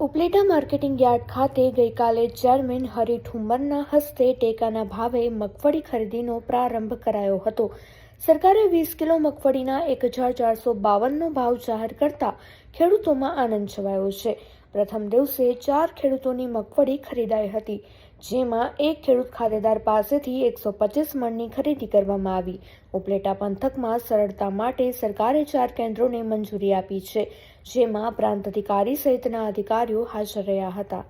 Upleta marketing yard ખાતે ગઈકાલે chairman હરી ઠુમ્મરના હસ્તે ટેકાના ભાવે મગફળી ખરીદીનો પ્રારંભ કરાયો હતો. સરકારે વીસ કિલો મગફળીના એક હજાર ચારસો બાવનનો ભાવ જાહેર કરતા ખેડૂતોમાં આનંદ છવાયો છે. પ્રથમ દિવસે ચાર ખેડૂતોની મગફળી ખરીદાઈ હતી, જેમાં એક ખેડૂત ખાતેદાર પાસેથી એકસો પચીસ મણની ખરીદી કરવામાં આવી. ઉપલેટા પંથકમાં સરળતા માટે સરકારે ચાર કેન્દ્રોને મંજૂરી આપી છે, જેમાં પ્રાંત અધિકારી સહિતના અધિકારીઓ હાજર રહ્યા હતા.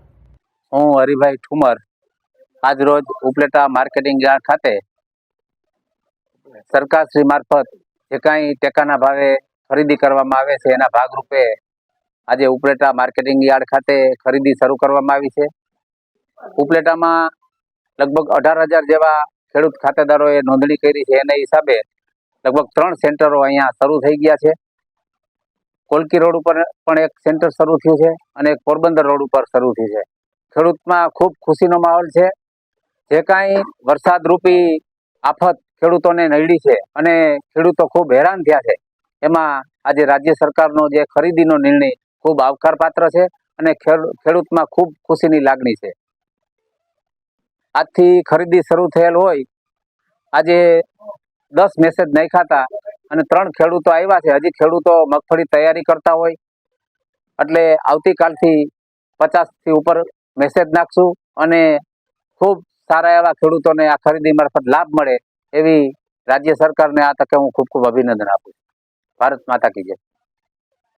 હું હરિભાઈ ઠુમર. આજ રોજ ઉપલેટા માર્કેટિંગ યાર્ડ ખાતે સરકારશ્રી મારફત જે કાંઈ ટેકાના ભાવે ખરીદી કરવામાં આવે છે, એના ભાગરૂપે આજે ઉપલેટા માર્કેટિંગ યાર્ડ ખાતે ખરીદી શરૂ કરવામાં આવી છે. ઉપલેટામાં લગભગ અઢાર હજાર જેવા ખેડૂત ખાતેદારોએ નોંધણી કરી છે. એના હિસાબે લગભગ ત્રણ સેન્ટરો અહીંયા શરૂ થઈ ગયા છે. કોલકી રોડ ઉપર પણ એક સેન્ટર શરૂ થયું છે અને એક પોરબંદર રોડ ઉપર શરૂ થયું છે. ખેડૂતમાં ખૂબ ખુશીનો માહોલ છે. જે કાંઈ વરસાદરૂપી આફત ખેડૂતોને નડી છે અને ખેડૂતો ખૂબ હેરાન થયા છે. એમાં આજે રાજ્ય સરકારનો જે ખરીદીનો નિર્ણય ખૂબ આવકારપાત્ર છે અને ખેડૂતમાં ખૂબ ખુશીની લાગણી છે. આજથી ખરીદી શરૂ થયેલ હોય, આજે દસ મેસેજ નાખ્યા ખાતા અને ત્રણ ખેડૂતો આવ્યા છે. હજી ખેડૂતો મગફળી તૈયારી કરતા હોય, એટલે આવતીકાલથી પચાસથી ઉપર મેસેજ નાખશું અને ખૂબ સારા એવા ખેડૂતોને આ ખરીદી મારફત લાભ મળે એવી રાજ્ય સરકારને આ તકે હું ખૂબ ખૂબ અભિનંદન આપું છું. ભારત માતા કી જય.